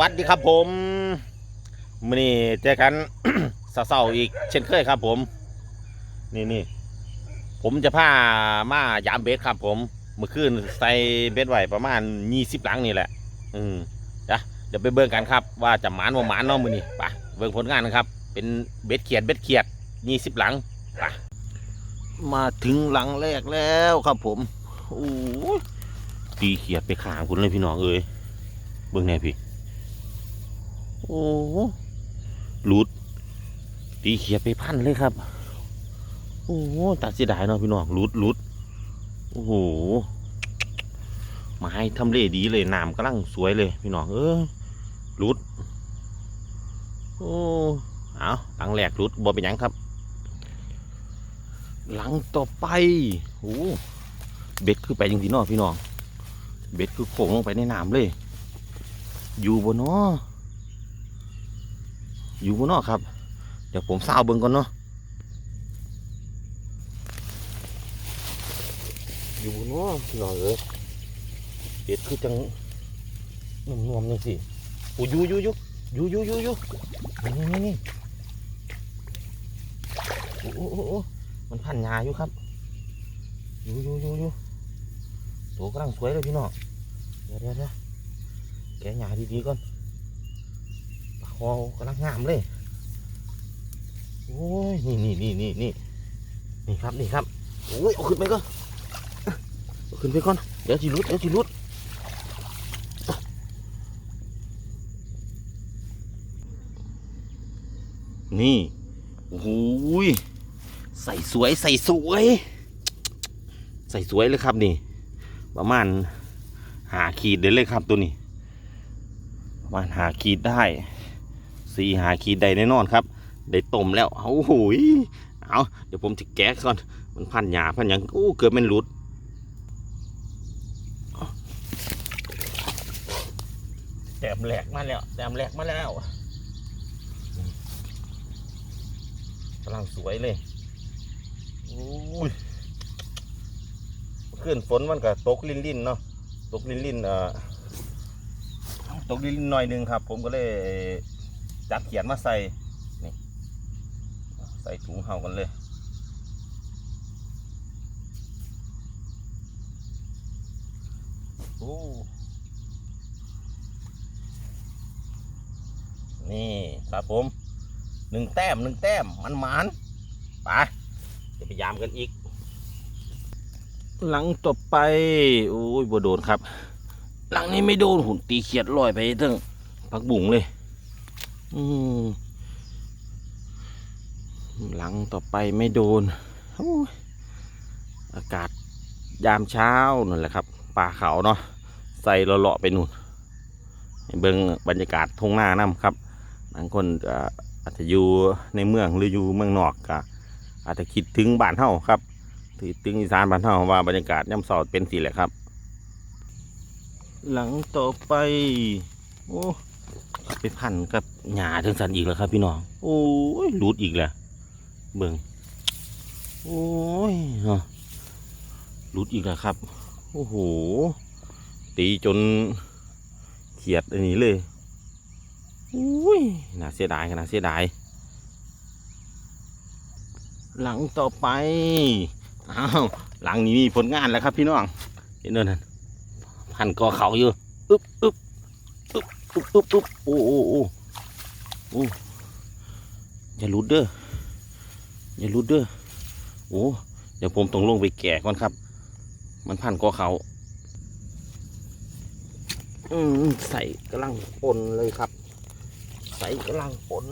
วัสดีครับผมมื่อนี้เจอกันเศร้าอีกเช่นเคยครับผม นี่นี่ผมจะพามายามเบสครับ ผมเมื่อคืนใส่เบสไว้ประมาณยี่สิบหลังนี่แหละ อืมจ้ะเดี๋ยวไปเบิ่งกันครับ ว่าจะหมานว่าหมานเนาะมือนี้ไปเบิ่งผลงานนะครับ เป็นเบสเขียดเบสเขียดยี่สิบหลังไปมาถึงหลังแรกแล้วครับผมโอ้ยตีเขียดไปขางคุณเลยพี่น้องเอ้ยเบื้องแน่พี่ โอ้หลุด ตีเขียไปพันเลยครับ โอ้ตัดเสียดายเนาะพี่น้องหลุดหลุดโอ้โหไม้ทำเลดีเลยน้ำกำลังสวยเลยพี่น้องเออหลุด โอ้เอาหลังแรกหลุดบ่เป็นยังครับ หลังต่อไปโอ้เบ็ดคือไปจริงๆเนาะพี่น้อง เบ็ดคือโขงลงไปในน้ำเลย อยู่บนนอ อยู่บนนอครับ เดี๋ยวผมซาวเบิ่งก่อนเนาะอยู่บนนอพี่น้องเอ้ยเด็ดคือจังนุ่มๆจังสิโอ้อยู่ยู่อยู่ยู่ยู่อยู่ยู่นี่นี่นี่โอ้โอ้มันพันยาอยู่ครับยู่ยู่ยู่ยู่ตัวกำลังสวยเลยพี่น้องเดี๋ยวเดี๋ยวแกหยาดีๆก่อน อกำลังงามเลย โอ้ย นี่นี่นี่นี่นี่นี่ครับ นี่ครับ โอ้ย เอาขึ้นไปก่อนเอาขึ้นไปก่อน เดี๋ยวจิรุด เดี๋ยวจิรุดนี่ โอ้โหยใส่สวย ใส่สวย ใส่สวยเลยครับนี่ ประมาณหาขีดเด้เลยครับตัวนี้ ประมาณหาขีดได้ สี่หาขีดไดแน่นอนครับ ได้ต้มแล้วเอาโหยเอาเดี๋ยวผมจะแกะก่อน มันพันหยาพันหยังโอ้เกือบมันหลุดแต้มแหลกมาแล้วแต้มแหลกมาแล้วกำลังสวยเลยโอ้ยขึ้นฝนมันก็ตกลินลินเนาะตกลินลินเอ่อตกลินลินหน่อยหนึงครับ ผมก็เลย จับเขียนมาใส่นี่ใส่ถุงเห่ากันเลยโอ้นี่ครับผมหนึ่งแต้มหนึ่งแต้มมันหมานไปจะพยายามกันอีก หลังต่อไปโอ้ยบ่โดนครับ หลังนี้ไม่โดนหุ่นตีเขียดลอยไปทั้งพักบุ๋งเลย อืมหลังต่อไปไม่โดน อากาศยามเช้านั่นแหละครับ ป่าเขาเนาะ ใส่เลาะไปนู่นเบิ่งบรรยากาศทุ่งนาน้ำครับบางคนอาจจะอยู่ในเมืองหรืออยู่เมืองนอกก็อาจจะคิดถึงบ้านเฮาครับถือตึงอีสานบ้านเฮาว่าบรรยากาศย่ำเสาเป็นสิแหละครับ หลังต่อไป โอ้ ไปพันกับหญ้าถึงสันอีกแล้วครับ พี่น้อง โอ้ยหลุดอีกแล้วเบิ่งโอ้ยเนาะหลุดอีกแล้วครับ โอ้โห ตีจนเขียดอันนี้เลยโอ้ยน่าเสียดายน่าเสียดาย หลังต่อไป อ้าว หลังนี้มีผลงานแล้วครับพี่น้อง เห็นด้วยนั่นพันกอเขาอยู่ อึ๊บอึ๊บอึ๊บ ตุ๊บตุ๊บตุ๊บโอ้โอ้โอ้โอ้อย่าลุดเด้ออย่าลุดเด้อโอ้เดี๋ยวผมต้องลงไปแกะก่อนครับ มันพันกอเขาอืมใส่กำลังปนเลยครับ ใส่กำลังปน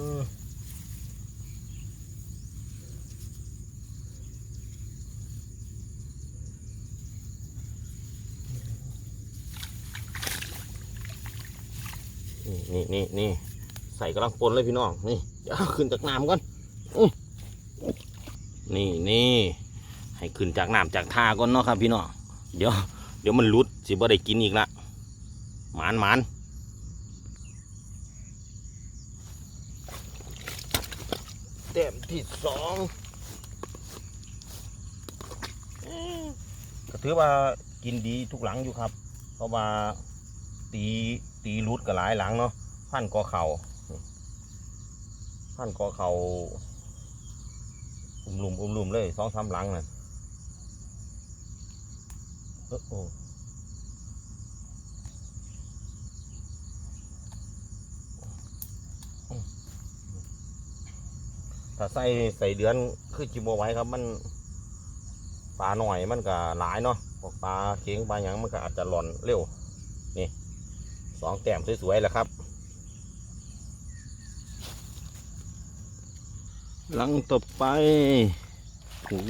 นี่นี่นี่ใส่กำลังปนเลยพี่น้องนี่เดี๋ยวขึ้นจากน้ำก่อนนี่นี่ให้ขึ้นจากน้ำจากท่าก่อนเนาะครับพี่น้องเดี๋ยวเดี๋ยวมันหลุดสิบ่ได้กินอีกละหมานหมานเต็มที่สองก็ถือว่ากินดีทุกหลังอยู่ครับ เพราะว่าตี ตีรูดกับหลายหลังเนาะพันกอเขาพันกอเขาอุ้มลุมอุ้มลุมเลยสองสามหลังน่ะเออโอ้ถ้าใส่ใส่เดือนคือจิโมไว้ครับมันปลาหน่อยมันก็หลายเนาะปลาเค็งปลาหยังมันก็อาจจะหล่อนเร็ว สองแต้มสวยๆแล้วครับ หลังต่อไปโอ้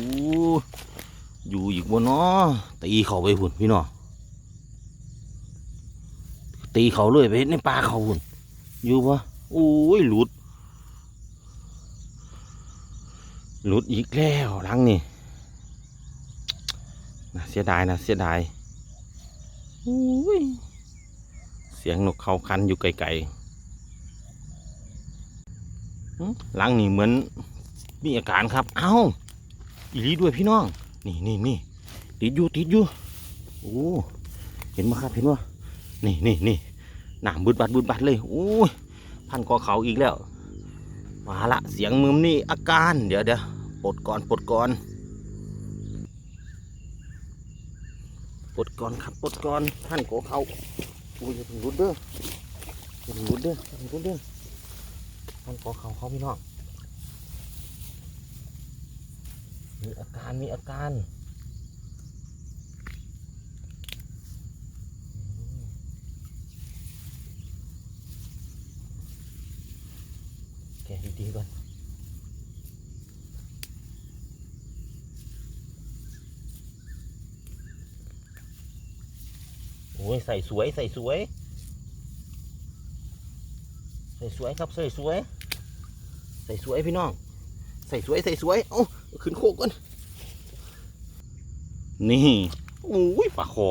อยู่อีกบนเนาะตีเขาไปพุ่นพี่น้องตีเขาเลยไปเฮ็ดในปลาเขาพุ่นอยู่ปะโอ้ยหลุด หลุดอีกแล้วหลังนี่น่าเสียดายนะเสียดายโอ้ย สียงนกเขาคันอยู่ไกลๆหลังนี่เหมือนมีอาการครับ เอ้าอีลีด้วยพี่น้อง นี่นี่นี่ติดอยู่ติดอยู่โอ้เห็นไหมครับเห็นว่านี่นี่นี่หนามบุดบัดบุดบัดเลยโอ้ยพันคอเขาอีกแล้วมาละเสียงมึมนี่อาการเดี๋ยวเดี๋ยวปลดก่อนปลดก่อนปลดก่อนครับปลดก่อนพันคอเขา โอ้ยอย่าถึงรุดเด้ออย่าถึงรุดเด้ออย่าถึงรุดเด้อพันคอเขาเขาพี่น้องมีอาการมีอาการแกดีๆก่อน โอ้ยใส่สวยใส่สวย ใส่สวยครับใส่สวย ใส่สวยพี่น้อง ใส่สวยใส่สวยเอ้าขึ้นโคกก่อนนี่โอ้ยปลาคอ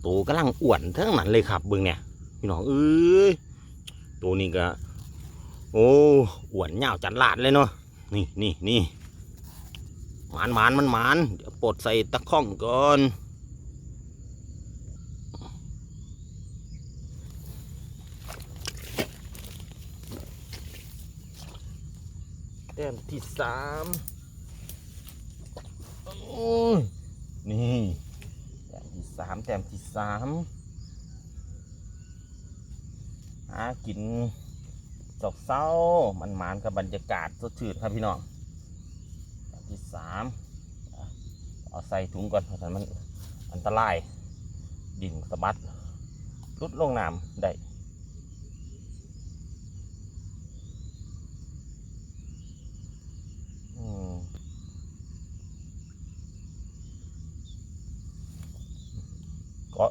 โตวกำลังอ้วนทั้งนั้นเลยครับเบิ่งเนี่ยพี่น้องเอ้ยตัวนี้ก็โอ้อ้วนยาวจันลาดเลยเนาะนี่นี่นี่หมานหมานมันหมานเดี๋ยวปลดใส่ตะข้องก่อน ต้มที่สามโอ้ยนี่แต้มที่สามแต้มที่สามหากินจอกเศร้ามันหมานกับบรรยากาศสดชื่นครับพี่น้องแต้มที่สามเอาใส่ถุงก่อนเพราะฉะนั้นมันอันตรายดินสะบัดรุดลงน้ำได้ อืมก็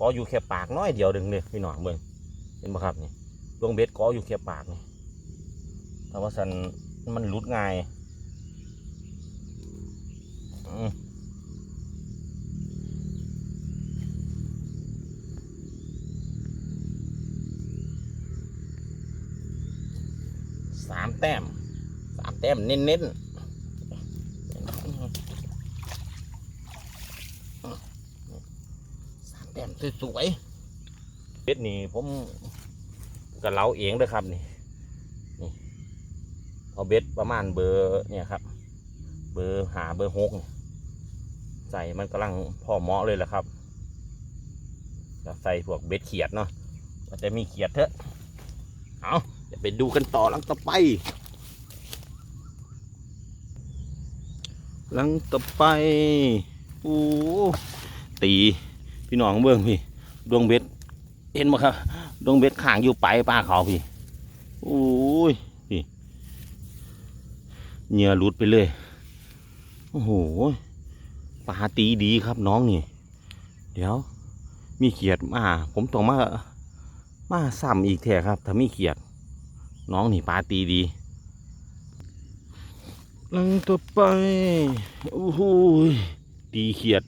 ก็อยู่แค่ปากน้อยเดียวดึงเนี่ยพี่หน่องเบิ่งเห็นไหมครับนี่ดวงเบ็ดก็อยู่แค่ปากนี่แต่ว่าสันมันหลุดง่ายอืมสามแต้มสามแต้มเน้นๆ สวยๆเบ็ดนี่ผมกับเราเองด้วยครับนี่นี่เอาเบ็ดประมาณเบอร์เนี่ยครับ เบอร์หาเบอร์หกใส่มันกำลังพอเหมาะเลยแหละครับใส่พวกเบ็ดเขียดเนาะก็จะมีเขียดเถอะเอาเดี๋ยวไปดูกันต่อหลังต่อไป หลังต่อไปโอ้ตี พี่น้องเบื้องพี่ดวงเบ็ดเห็นไหมครับดวงเบ็ดข้างอยู่ไปลายปลาเขาพี่โอ้ยพี่เหงื่อหลุดไปเลยโอ้โหปลาตีดีครับน้องนี่เดี๋ยว มีเขียดมา ผมต้องมามาซ้ำอีกแท้ครับ ถ้ามีเขียด น้องนี่ปลาตีดีลังต่อไปโอ้โหยตีเขียด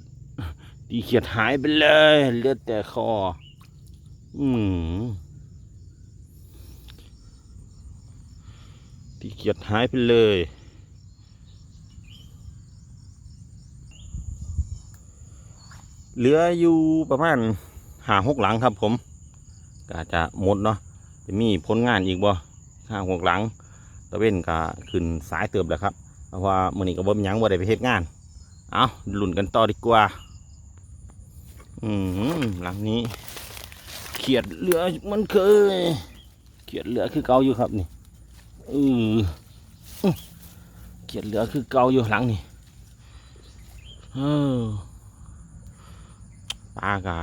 ตีเขียดหายไปเลยเลือดแต่คอ อืมตีเขียดหายไปเลยเหลืออยู่ประมาณหาหกหลังครับผมก็อาจจะหมดเนาะจะมีผลงานอีกบ่ห้าหกหลังตะเว้นก็ขึ้นสายเติบแล้วครับ เพราะว่ามือนี้ก็บ่มีหยังบ่ได้ไปเฮ็ดงาน เอาลุ้นกันต่อดีกว่า อืมหลังนี้ เขียดเหลือมันเคย เขียดเหลือคือเกาอยู่ครับนี่เอออื้อเขียดเหลือคือเกาอยู่หลังนี่เออปลากะ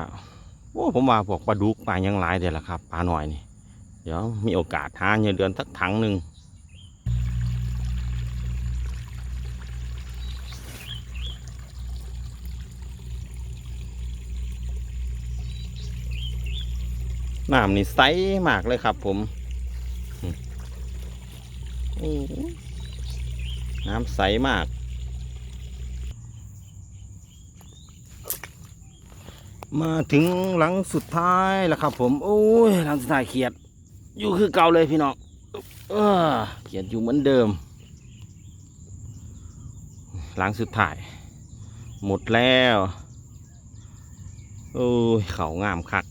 โอ้ผมว่าพวกปลาดุกปลายังหลายเดี๋ยวละครับปลาหน่อยนี่ เดี๋ยวมีโอกาสหาเงินเดือนสักถังหนึ่ง น้ำนี่ใสมากเลยครับ ผมน้ำใสมาก มาถึงหลังสุดท้ายแล้วครับ ผม โอ้ยหลังสุดท้ายเขียด อยู่คือเก่าเลยพี่น้องเออเขียดอยู่เหมือนเดิม หลังสุดท้าย หมดแล้ว โอ้ย เขางามคัก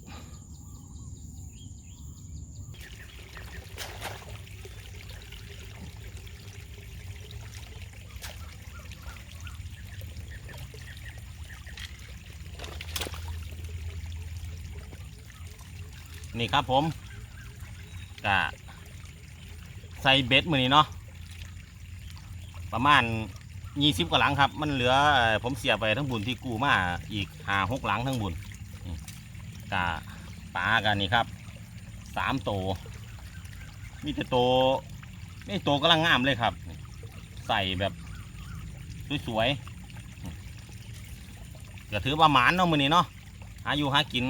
นี่ครับผมกะใส่เบ็ดมือนี้เนาะประมาณยี่สิบกว่าหลังครับ มันเหลือผมเสียไปทั้งบุญที่กูมาอีกหาหกหลังทั้งบุญกะปลากันนี่ครับสามโต มีแต่โตวนี่โตกำลังงามเลยครับ ใส่แบบสวยๆก็ถือว่าหมานเนาะมือนี้เนาะหาอยู่หากิน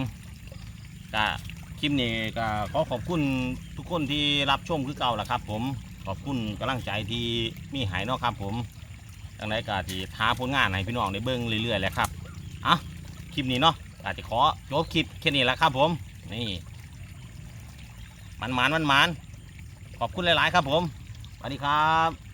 กะ คลิปนี้ก็ขอขอบคุณทุกคนที่รับชมคือเก่าแหละครับ ผมขอบคุณกำลังใจที่มีหายเนาะครับผมดังไรก็ที่ท้าผลงานให้พี่น้องได้เบิ่งเรื่อยๆแหละครับอะคลิปนี้เนาะอาจจะขอจบคลิปแค่นี้แหละครับผมนี่มันมันมันมันขอบคุณหลาย ๆ ครับผมสวัสดีครับ